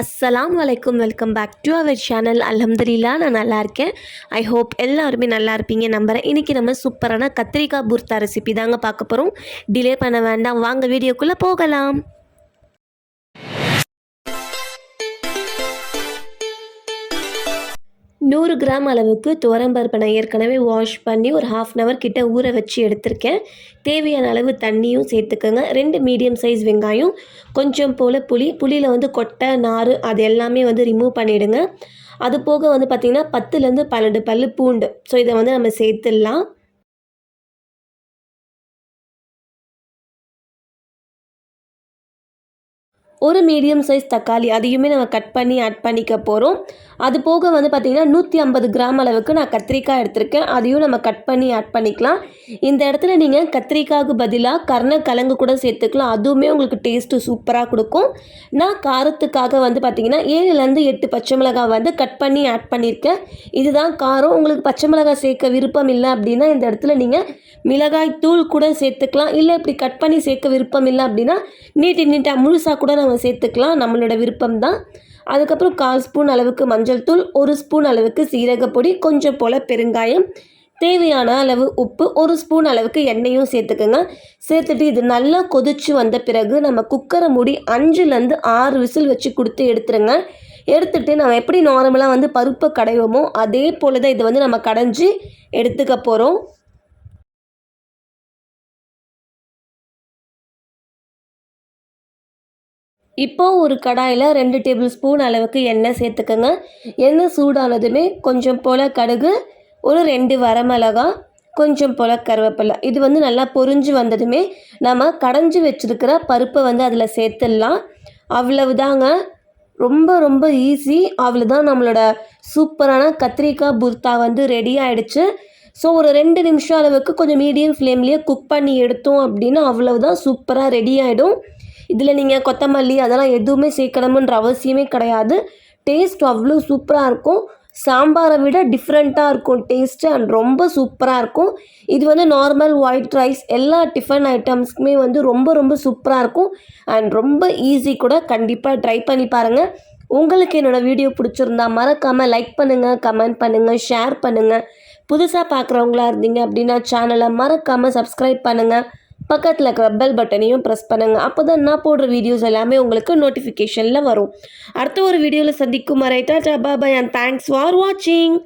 அஸ்ஸலாம் வலைக்கும் welcome back to our channel அல்ஹம்துலில்லா நான் நல்லா இருக்கேன். ஐ ஹோப் எல்லாருமே நல்லா இருப்பீங்க. நம்புகிறேன் இன்றைக்கி நம்ம சூப்பரான கத்திரிக்காய் புர்த்தா ரெசிபி தாங்க பார்க்க போகிறோம் டிலே பண்ண வேண்டாம். வாங்க வீடியோக்குள்ளே போகலாம். நூறு கிராம் அளவுக்கு துவரம்பருப்பை நான் ஏற்கனவே வாஷ் பண்ணி ஒரு ஹாஃப் அன் ஹவர் கிட்ட ஊற வச்சு எடுத்திருக்கேன். தேவையான அளவு தண்ணியும் சேர்த்துக்கோங்க. ரெண்டு மீடியம் சைஸ் வெங்காயம் கொஞ்சம் போல் புளி புளியில் வந்து கொட்டை நார் அது எல்லாமே வந்து ரிமூவ் பண்ணிவிடுங்க அது போக வந்து பார்த்திங்கன்னா பத்துலேருந்து பன்னெண்டு பல் பூண்டு. ஸோ இதை வந்து நம்ம சேர்த்துடலாம். ஒரு மீடியம் சைஸ் தக்காளி அதையுமே நம்ம கட் பண்ணி ஆட் பண்ணிக்க போகிறோம் அது போக வந்து பார்த்திங்கன்னா நூற்றி ஐம்பது கிராம் அளவுக்கு நான் கத்திரிக்காய் எடுத்திருக்கேன். அதையும் நம்ம கட் பண்ணி ஆட் பண்ணிக்கலாம். இந்த இடத்துல நீங்கள் கத்திரிக்காய்க்கு பதிலாக கருணக்கிழங்கு கூட சேர்த்துக்கலாம். அதுவுமே உங்களுக்கு டேஸ்ட்டு சூப்பராக கொடுக்கும். நான் காரத்துக்காக வந்து பார்த்திங்கன்னா ஏழுலேருந்து எட்டு பச்சை மிளகாய் வந்து கட் பண்ணி ஆட் பண்ணியிருக்கேன் இதுதான் காரம். உங்களுக்கு பச்சை மிளகாய் சேர்க்க விருப்பம் இல்லை அப்படின்னா இந்த இடத்துல நீங்கள் மிளகாய் தூள் கூட சேர்த்துக்கலாம். இல்லை இப்படி கட் பண்ணி சேர்க்க விருப்பம் இல்லை அப்படின்னா நீட்டி நீட்டாக முழுசாக கூட நம்ம சேர்த்துக்கலாம் நம்மளோட விருப்பம் தான் அதுக்கப்புறம் கால் ஸ்பூன் அளவுக்கு மஞ்சள் தூள் ஒரு ஸ்பூன் அளவுக்கு சீரகப்பொடி கொஞ்சம் போல் பெருங்காயம். தேவையான அளவு உப்பு ஒரு ஸ்பூன் அளவுக்கு எண்ணெயும் சேர்த்துக்கோங்க. சேர்த்துட்டு இது நல்லா கொதிச்சு வந்த பிறகு நம்ம குக்கரை மூடி அஞ்சுலேருந்து ஆறு விசில் வச்சு கொடுத்து எடுத்துருங்க. எடுத்துகிட்டு நம்ம எப்படி நார்மலாக வந்து பருப்பை கடைவோமோ அதே போல் தான் இதை வந்து நம்ம கடைஞ்சி எடுத்துக்க போகிறோம் இப்போது ஒரு கடாயில் ரெண்டு டேபிள் ஸ்பூன் அளவுக்கு எண்ணெய் சேர்த்துக்கோங்க. எண்ணெய் சூடானதுமே கொஞ்சம் போல் கடுகு ஒரு ரெண்டு வரமிளகா கொஞ்சம் போல் கருவேப்பிலை. இது வந்து நல்லா பொரிஞ்சு வந்ததுமே நம்ம கடைஞ்சி வச்சுருக்கிற பருப்பை வந்து அதில் சேர்த்துடலாம். அவ்வளவுதாங்க. ரொம்ப ரொம்ப ஈஸி அவ்வளோதான் நம்மளோட சூப்பரான கத்திரிக்காய் புர்த்தா வந்து ரெடி ஆகிடுச்சு ஸோ ஒரு ரெண்டு நிமிஷம் அளவுக்கு கொஞ்சம் மீடியம் ஃப்ளேம்லேயே குக் பண்ணி எடுத்தோம் அப்படின்னா அவ்வளவுதான் சூப்பராக ரெடி ஆகிடும் இதில் நீங்கள் கொத்தமல்லி அதெல்லாம் எதுவுமே சேர்க்கணுமுன்ற அவசியமே கிடையாது. டேஸ்ட் அவ்வளோ சூப்பராக இருக்கும். சாம்பாரை விட டிஃப்ரெண்ட்டாக இருக்கும் டேஸ்ட்டு அண்ட் ரொம்ப சூப்பராக இருக்கும். இது வந்து நார்மல் ஒயிட் ரைஸ் எல்லா டிஃபன் ஐட்டம்ஸ்க்குமே வந்து ரொம்ப ரொம்ப சூப்பராக இருக்கும். அண்ட் ரொம்ப ஈஸி கூட கண்டிப்பாக ட்ரை பண்ணி பாருங்கள் உங்களுக்கு என்னோடய வீடியோ பிடிச்சிருந்தா மறக்காமல் லைக் பண்ணுங்கள் கமெண்ட் பண்ணுங்கள் ஷேர் பண்ணுங்கள் புதுசாக பார்க்குறவங்களா இருந்தீங்க அப்படின்னா சேனலை மறக்காமல் சப்ஸ்கிரைப் பண்ணுங்கள் பக்கத்தில் இருக்கிற பெல் பட்டனையும் ப்ரெஸ் பண்ணுங்கள் அப்போ தான் நான் போடுற வீடியோஸ் எல்லாமே உங்களுக்கு நோட்டிஃபிகேஷனில் வரும். அடுத்த ஒரு வீடியோவில் சந்திக்கும் வரை tata bye bye and thanks for வாட்சிங்